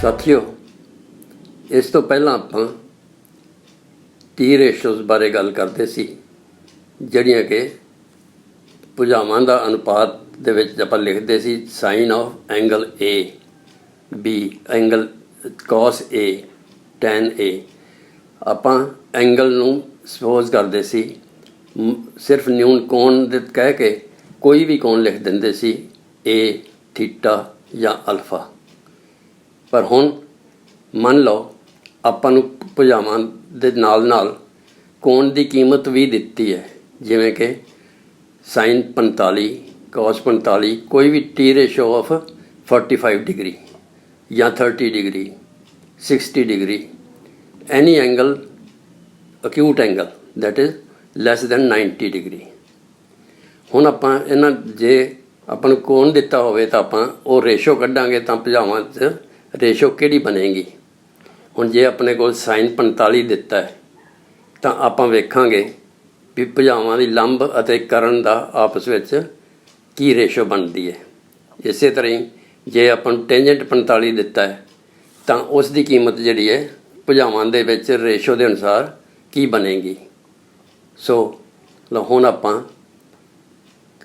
ਸਾਥੀਓ, ਇਸ ਤੋਂ ਪਹਿਲਾਂ ਆਪਾਂ ਟੀ ਰੇਸ਼ੋਜ਼ ਬਾਰੇ ਗੱਲ ਕਰਦੇ ਸੀ, ਜਿਹੜੀਆਂ ਕਿ ਭੁਜਾਵਾਂ ਦਾ ਅਨੁਪਾਤ ਦੇ ਵਿੱਚ ਆਪਾਂ ਲਿਖਦੇ ਸੀ sine of angle A, B angle cos A, tan A ਆਪਾਂ ਐਂਗਲ ਨੂੰ ਸਪੋਜ਼ ਕਰਦੇ ਸੀ ਸਿਰਫ ਨਿਊਨ ਕੋਣ ਦੇ ਕਹਿ ਕੇ ਕੋਈ ਵੀ ਕੋਣ ਲਿਖ ਦਿੰਦੇ ਸੀ, A ਥੀਟਾ ਜਾਂ ਅਲਫਾ ਪਰ ਹੁਣ ਮੰਨ ਲਓ ਆਪਾਂ ਨੂੰ ਭੁਜਾਵਾਂ ਦੇ ਨਾਲ ਨਾਲ ਕੋਣ ਦੀ ਕੀਮਤ ਵੀ ਦਿੱਤੀ ਹੈ। ਜਿਵੇਂ ਕਿ sin 45 cos 45 ਕੋਈ ਵੀ ਟੀ ਰੇਸ਼ੋ ਆਫ 45 ਡਿਗਰੀ ਜਾਂ 30 degree 60 degree any angle acute angle that is less than 90 degree ਹੁਣ ਆਪਾਂ ਇਹਨਾਂ ਜੇ ਆਪਾਂ ਨੂੰ ਕੋਣ ਦਿੱਤਾ ਹੋਵੇ ਤਾਂ ਆਪਾਂ ਉਹ ਰੇਸ਼ੋ ਕੱਢਾਂਗੇ ਤਾਂ ਭੁਜਾਵਾਂ 'ਚ ਰੇਸ਼ੋ ਕਿਹੜੀ ਬਣੇਗੀ? ਹੁਣ ਜੇ ਆਪਣੇ ਕੋਲ ਸਾਈਨ 45 ਦਿੱਤਾ ਹੈ, ਤਾਂ ਆਪਾਂ ਵੇਖਾਂਗੇ ਵੀ ਭੁਜਾਵਾਂ ਦੀ ਲੰਬ ਅਤੇ ਕਰਨ ਦਾ ਆਪਸ ਵਿੱਚ ਕੀ ਰੇਸ਼ੋ ਬਣਦੀ ਹੈ। ਇਸੇ ਤਰ੍ਹਾਂ ਹੀ ਜੇ ਆਪਾਂ ਨੂੰ ਟੈਂਜੈਂਟ 45 ਦਿੱਤਾ ਹੈ, ਤਾਂ ਉਸ ਦੀ ਕੀਮਤ ਜਿਹੜੀ ਹੈ, ਭੁਜਾਵਾਂ ਦੇ ਵਿੱਚ ਰੇਸ਼ੋ ਦੇ ਅਨੁਸਾਰ ਕੀ ਬਣੇਗੀ? ਸੋ, ਲਓ ਹੁਣ ਆਪਾਂ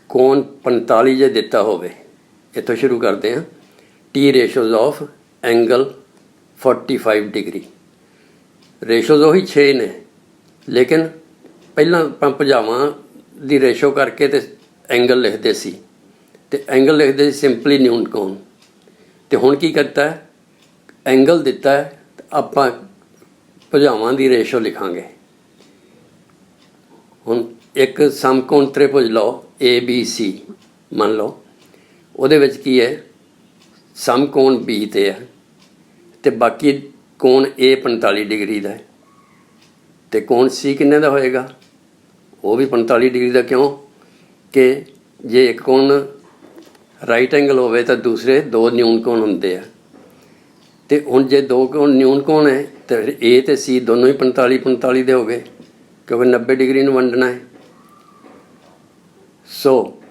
ਕੋਣ 45 ਜੇ ਦਿੱਤਾ ਹੋਵੇ, ਇੱਥੋਂ ਸ਼ੁਰੂ ਕਰਦੇ ਹਾਂ। T ratios of angle 45 degree. Ratios ਉਹੀ 6 ਨੇ, ਲੇਕਿਨ ਪਹਿਲਾਂ ਆਪਾਂ ਭੁਜਾਵਾਂ ਦੀ ਰੇਸ਼ੋ ਕਰਕੇ ਤੇ ਐਂਗਲ ਲਿਖਦੇ ਸੀ। ਤੇ ਐਂਗਲ ਲਿਖਦੇ ਸੀ ਸਿੰਪਲੀ ਨਿਊਨ ਕੋਣ? ਤੇ ਹੁਣ ਕੀ ਕਰਤਾ ਐਂਗਲ ਦਿੱਤਾ ਹੈ ਆਪਾਂ ਭੁਜਾਵਾਂ ਦੀ ਰੇਸ਼ੋ ਲਿਖਾਂਗੇ। ਹੁਣ ਇੱਕ ਸਮਕੋਣ ਤ੍ਰਿਭੁਜ ਲਓ ਏ ਬੀ ਸੀ ਮੰਨ ਲਓ। ਉਹਦੇ ਵਿੱਚ ਕੀ ਹੈ? ਸਮਕੋਣ ਬੀ ਤੇ ਹੈ? ਤੇ ਬਾਕੀ ਕੋਣ A 45 ਡਿਗਰੀ ਦਾ ਹੈ। ਤੇ ਕੋਣ C ਕਿੰਨੇ ਦਾ ਹੋਏਗਾ? ਉਹ ਵੀ 45 ਡਿਗਰੀ ਦਾ ਕਿਉਂ? ਕਿ ਜੇ ਇੱਕ ਕੋਣ ਰਾਈਟ ਐਂਗਲ ਹੋਵੇ ਤਾਂ ਦੂਸਰੇ ਦੋ ਨਿਊਨ ਕੋਣ ਹੁੰਦੇ ਆ। ਤੇ ਹੁਣ ਜੇ ਦੋ ਕੋਣ ਨਿਊਨ ਕੋਣ ਹੈ, ਤੇ ਫਿਰ A ਤੇ C ਦੋਨੋਂ ਹੀ 45 45 ਦੇ ਹੋ ਗਏ, ਕਿਉਂਕਿ 90 ਡਿਗਰੀ ਨੂੰ ਵੰਡਣਾ ਹੈ। ਸੋ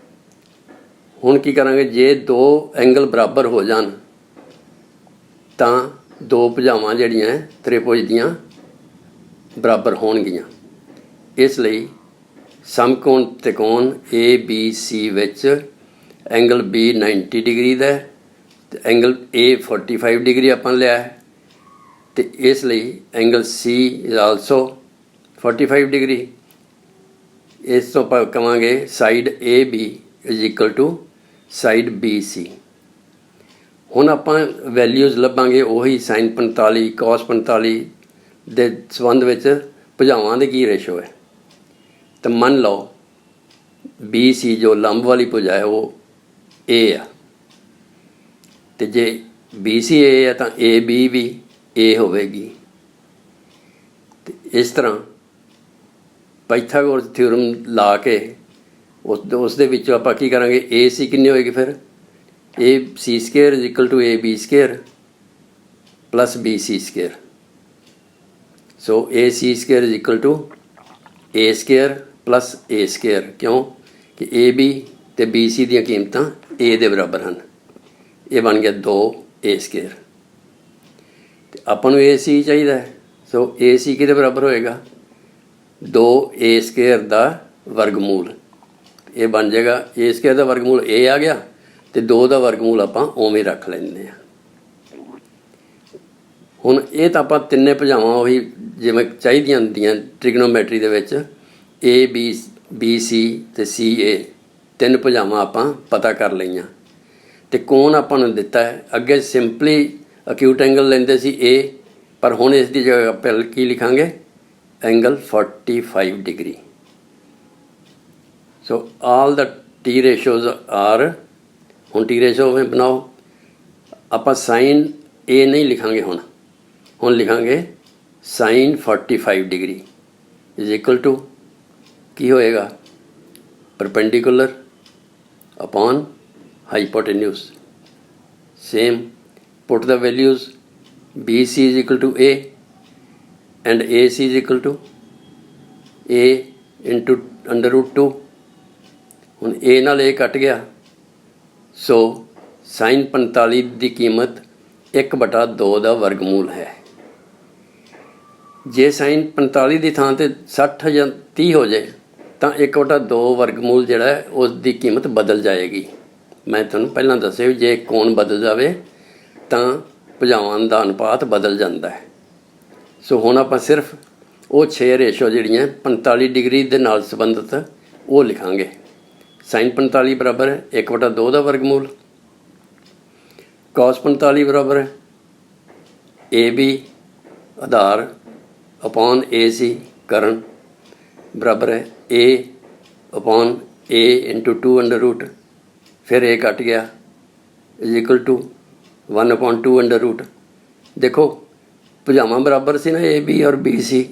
ਹੁਣ ਕੀ ਕਰਾਂਗੇ? ਜੇ ਦੋ ਐਂਗਲ ਬਰਾਬਰ ਹੋ ਜਾਣ, ਤਾਂ ਦੋ ਭੁਜਾਵਾਂ ਜਿਹੜੀਆਂ ਹੈ, ਤ੍ਰਿਭੁਜ ਦੀਆਂ ਬਰਾਬਰ ਹੋਣਗੀਆਂ। ਇਸ ਲਈ ਸਮਕੋਣ ਤ੍ਰਿਕੋਣ A B C ਵਿੱਚ ਐਂਗਲ B 90 ਡਿਗਰੀ ਦਾ ਹੈ ਤੇ ਐਂਗਲ A 45 ਡਿਗਰੀ ਆਪਾਂ ਲਿਆ ਹੈ ਤੇ ਇਸ ਲਈ angle C is also 45 degree. ਇਸ ਤੋਂ ਆਪਾਂ ਕਵਾਂਗੇ side AB is equal to side BC ਹੁਣ ਆਪਾਂ ਵੈਲਿਊਜ਼ ਲੱਭਾਂਗੇ ਉਹੀ sin 45 cos 45 ਦੇ ਸੰਬੰਧ ਵਿੱਚ ਭੁਜਾਵਾਂ ਦੇ ਕੀ ਰੇਸ਼ੋ ਹੈ। ਤਾਂ ਮੰਨ ਲਓ BC ਜੋ ਲੰਬ ਵਾਲੀ ਭੁਜਾ ਹੈ ਉਹ A ਆ। ਤੇ ਜੇ BC A ਹੈ ਤਾਂ AB ਵੀ A ਹੋਵੇਗੀ। ਤੇ ਇਸ ਤਰ੍ਹਾਂ ਪਾਈਥਾਗੋਰਸ ਥਿਉਰਮ ਲਾ ਕੇ ਉਸ ਦੇ ਵਿੱਚੋਂ ਆਪਾਂ ਕੀ ਕਰਾਂਗੇ? AC ਕਿੰਨੀ ਹੋਏਗੀ ਫਿਰ? AC square AB square plus BC square so AC square A square plus A square ਕਿਉਂ ਕਿ AB ਤੇ BC ਦੀਆਂ ਕੀਮਤਾਂ A ਦੇ ਬਰਾਬਰ ਹਨ। ਇਹ ਬਣ ਗਿਆ 2A ਸਕੁਅਰ ਤੇ ਆਪਾਂ ਨੂੰ AC ਚਾਹੀਦਾ ਹੈ। ਸੋ AC ਕਿਹਦੇ ਬਰਾਬਰ ਹੋਏਗਾ? 2A ਸਕੁਅਰ ਦਾ ਵਰਗਮੂਲ। ਇਹ ਬਣ ਜਾਏਗਾ A ਸਕੁਅਰ ਦਾ ਵਰਗਮੂਲ। A ਆ ਗਿਆ। ਤੇ 2 ਦਾ ਵਰਗਮੂਲ ਆਪਾਂ ਉਵੇਂ ਰੱਖ ਲੈਂਦੇ ਆ ਹੁਣ ਇਹ ਤਾਂ ਆਪਾਂ ਤਿੰਨੇ ਭੁਜਾਵਾਂ ਉਹੀ ਜਿਵੇਂ ਚਾਹੀਦੀਆਂ ਹੁੰਦੀਆਂ ਟ੍ਰਿਗਨੋਮੈਟਰੀ ਦੇ ਵਿੱਚ, A, B B, C ਤੇ C, A ਤਿੰਨ ਭੁਜਾਵਾਂ ਆਪਾਂ ਪਤਾ ਕਰ ਲਈਆਂ। ਤੇ ਕੋਣ ਆਪਾਂ ਨੂੰ ਦਿੱਤਾ ਹੈ? ਅੱਗੇ ਸਿੰਪਲੀ ਅਕਿਊਟ ਐਂਗਲ ਲੈਂਦੇ ਸੀ A, ਪਰ ਹੁਣ ਇਸ ਦੀ ਜਗ੍ਹਾ ਆਪਾਂ ਕੀ ਲਿਖਾਂਗੇ? Angle 45 degree so all the T ratios are ਹੁਣ ਟੀ ਰੇਸ਼ੋ ਵਿੱਚ ਬਣਾਓ ਆਪਾਂ sin A ਨਹੀਂ ਲਿਖਾਂਗੇ ਹੁਣ ਹੁਣ ਲਿਖਾਂਗੇ sin 45 degree is equal to ਕੀ ਹੋਏਗਾ perpendicular upon hypotenuse same put the values bc is equal to a and ac is equal to a into under root 2 ਹੁਣ a ਨਾਲ a ਕੱਟ ਗਿਆ ਸੋ sin 45 ਦੀ ਕੀਮਤ 1 ਬਟਾ 2 ਦਾ ਵਰਗਮੂਲ ਹੈ। ਜੇ ਸਾਈਨ 45 ਦੀ ਥਾਂ ਤੇ 60 ਜਾਂ 30 ਹੋ ਜਾਏ, ਤਾਂ 1 ਬਟਾ 2 ਵਰਗਮੂਲ ਜਿਹੜਾ ਹੈ, ਉਸ ਦੀ ਕੀਮਤ ਬਦਲ ਜਾਏਗੀ। ਮੈਂ ਤੁਹਾਨੂੰ ਪਹਿਲਾਂ ਦੱਸਿਆ ਵੀ ਜੇ ਕੋਣ ਬਦਲ ਜਾਵੇ, ਤਾਂ ਭੁਜਾਵਾਂ ਦਾ ਅਨੁਪਾਤ ਬਦਲ ਜਾਂਦਾ ਹੈ। ਸੋ ਹੁਣ ਆਪਾਂ ਸਿਰਫ ਉਹ 6 ਰੇਸ਼ੋ ਜਿਹੜੀਆਂ 45 ਡਿਗਰੀ ਦੇ ਨਾਲ ਸੰਬੰਧਿਤ ਉਹ ਲਿਖਾਂਗੇ। Sin 45 ਬਰਾਬਰ ਹੈ 1/2 ਦਾ ਵਰਗਮੂਲ। cos 45 ਬਰਾਬਰ ਹੈ AB ਆਧਾਰ ਅਪਨ AC ਕਰਨ ਬਰਾਬਰ ਹੈ। A upon A 2 under root ਫਿਰ A ਕੱਟ ਗਿਆ, is equal to 1 upon 2 under root ਦੇਖੋ, ਭੁਜਾਵਾਂ ਬਰਾਬਰ ਸੀ ਨਾ ਏ ਬੀ ਔਰ ਬੀ ਸੀ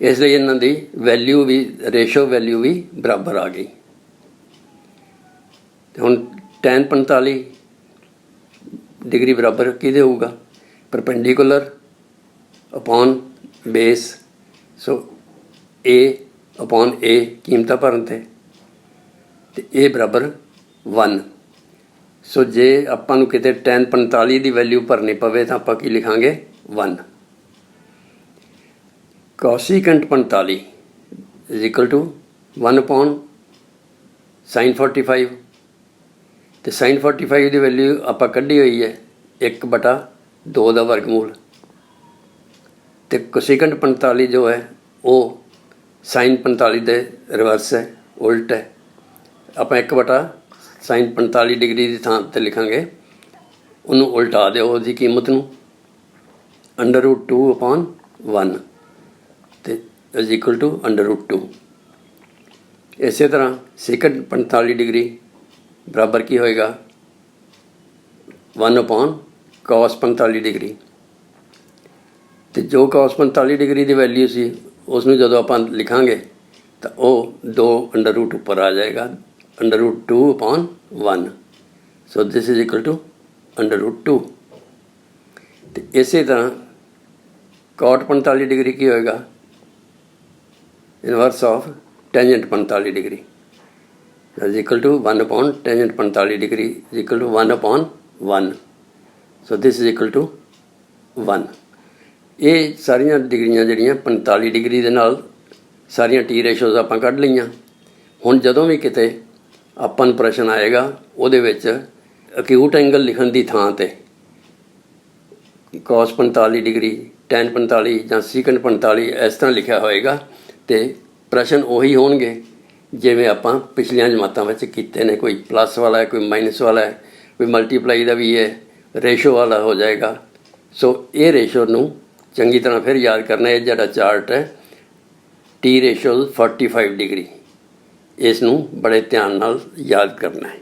ਇਸ ਲਈ ਇਹਨਾਂ ਦੀ ਵੈਲਿਊ ਵੀ ਰੇਸ਼ੋ ਵੈਲਿਊ ਵੀ ਬਰਾਬਰ ਆ ਗਈ। ਤੇ ਹੁਣ tan 45 ਡਿਗਰੀ ਬਰਾਬਰ ਕਿਹਦੇ ਹੋਊਗਾ? Perpendicular upon base so a upon a ਕੀਮਤਾਂ ਭਰਨ ਤੇ ਤੇ ਇਹ ਬਰਾਬਰ 1 ਸੋ ਜੇ ਆਪਾਂ ਨੂੰ ਕਿਤੇ tan 45 ਦੀ ਵੈਲਿਊ ਭਰਨੀ ਪਵੇ ਤਾਂ ਆਪਾਂ ਕੀ ਲਿਖਾਂਗੇ? 1 cosecant 45 is equal to 1 upon sin 45 ਤੇ sin 45 ਦੀ ਵੈਲਿਊ ਆਪਾਂ ਕੱਢੀ ਹੋਈ ਹੈ 1 ਬਟਾ 2 ਦਾ ਵਰਗਮੂਲ। ਤੇ cosecant 45 ਜੋ ਹੈ, ਉਹ sin 45 ਦੇ ਰਿਵਰਸ ਹੈ, ਉਲਟ ਹੈ। ਆਪਾਂ 1 ਬਟਾ sin 45 ਡਿਗਰੀ ਦੀ ਥਾਂ ਤੇ ਲਿਖਾਂਗੇ, ਉਹਨੂੰ ਉਲਟਾ ਦਿਓ ਉਹਦੀ ਕੀਮਤ ਨੂੰ। ਅੰਡਰ ਰੂਟ 2 ਅਪਨ 1 ਤੇ is equal to under root 2 ਇਸੇ ਤਰ੍ਹਾਂ ਸੈਕੰਡ 45 ਡਿਗਰੀ ਬਰਾਬਰ ਕੀ ਹੋਏਗਾ? 1 ਅਪਨ cos 45 ਡਿਗਰੀ। ਤੇ ਜੋ cos 45 ਡਿਗਰੀ ਦੀ ਵੈਲਿਊ ਸੀ ਉਸ ਨੂੰ ਜਦੋਂ ਆਪਾਂ ਲਿਖਾਂਗੇ, ਤਾਂ ਉਹ 2 ਅੰਡਰ ਰੂਟ ਉੱਪਰ ਆ ਜਾਏਗਾ। Under root 2 upon 1 so this is equal to under root 2 ਤੇ ਇਸੇ ਤਰ੍ਹਾਂ cot 45 ਡਿਗਰੀ ਕੀ ਹੋਏਗਾ? Inverse of tangent 45 degree. Is equal to 1 upon tangent 45 degree is equal to 1 upon 1 so, this is equal to 1 ਇਹ ਸਾਰੀਆਂ ਡਿਗਰੀਆਂ ਜਿਹੜੀਆਂ 45 degree ਦੇ ਨਾਲ ਸਾਰੀਆਂ ਟੀ ਰੇਸ਼ੋਜ਼ ਆਪਾਂ ਕੱਢ ਲਈਆਂ। ਹੁਣ ਜਦੋਂ ਵੀ ਕਿਤੇ ਆਪਾਂ ਨੂੰ ਪ੍ਰਸ਼ਨ ਆਏਗਾ, ਉਹਦੇ ਵਿੱਚ ਅਕਿਊਟ ਐਂਗਲ ਲਿਖਣ ਦੀ ਥਾਂ ਤੇ cos 45 ਡਿਗਰੀ, tan 45 ਜਾਂ secant 45 ਇਸ ਤਰ੍ਹਾਂ ਲਿਖਿਆ ਹੋਏਗਾ ਤੇ ਪ੍ਰਸ਼ਨ ਉਹੀ ਹੋਣਗੇ। ਜਿਵੇਂ ਆਪਾਂ ਪਿਛਲੀਆਂ ਜਮਾਤਾਂ ਵਿੱਚ ਕੀਤੇ ਨੇ, ਕੋਈ ਪਲੱਸ ਵਾਲਾ ਹੈ, ਕੋਈ ਮਾਈਨਸ ਵਾਲਾ ਹੈ, ਕੋਈ ਮਲਟੀਪਲਾਈ ਦਾ ਵੀ ਹੈ ਰੇਸ਼ੋ ਵਾਲਾ ਹੋ ਜਾਏਗਾ। ਸੋ ਇਹ ਰੇਸ਼ੋ ਨੂੰ ਚੰਗੀ ਤਰ੍ਹਾਂ ਫਿਰ ਯਾਦ ਕਰਨਾ, ਇਹ ਜਿਹੜਾ ਚਾਰਟ ਹੈ ਟੀ ਰੇਸ਼ੋ 45 ਡਿਗਰੀ ਇਸ ਨੂੰ ਬੜੇ ਧਿਆਨ ਨਾਲ ਯਾਦ ਕਰਨਾ ਹੈ।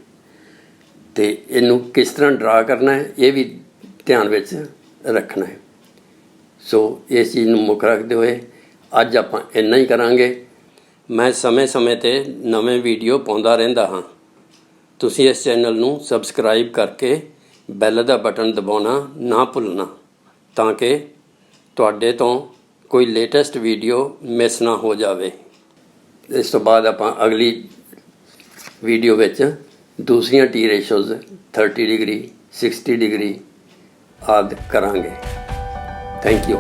ਤੇ ਇਹਨੂੰ ਕਿਸ ਤਰ੍ਹਾਂ ਡਰਾ ਕਰਨਾ ਹੈ, ਇਹ ਵੀ ਧਿਆਨ ਵਿੱਚ ਰੱਖਣਾ ਹੈ। ਸੋ ਇਸ ਚੀਜ਼ ਨੂੰ ਮੁੱਖ ਰੱਖਦੇ ਹੋਏ ਅੱਜ ਆਪਾਂ ਇੰਨਾ ਹੀ ਕਰਾਂਗੇ। ਮੈਂ ਸਮੇਂ-ਸਮੇਂ ਤੇ ਨਵੇਂ ਵੀਡੀਓ ਪਾਉਂਦਾ ਰਹਿੰਦਾ ਹਾਂ। ਤੁਸੀਂ ਇਸ ਚੈਨਲ ਨੂੰ ਸਬਸਕ੍ਰਾਈਬ ਕਰਕੇ ਬੈਲ ਦਾ ਬਟਨ ਦਬਾਉਣਾ ਨਾ ਭੁੱਲਣਾ, ਤਾਂ ਕਿ ਤੁਹਾਡੇ ਤੋਂ ਕੋਈ ਲੇਟੈਸਟ ਵੀਡੀਓ ਮਿਸ ਨਾ ਹੋ ਜਾਵੇ। ਇਸ ਤੋਂ ਬਾਅਦ ਆਪਾਂ ਅਗਲੀ ਵੀਡੀਓ ਵਿੱਚ ਦੂਸਰੀਆਂ ਟੀ ਰੇਸ਼ੋਜ਼ 30 ਡਿਗਰੀ 60 ਡਿਗਰੀ ਆਦਿ ਕਰਾਂਗੇ। Thank you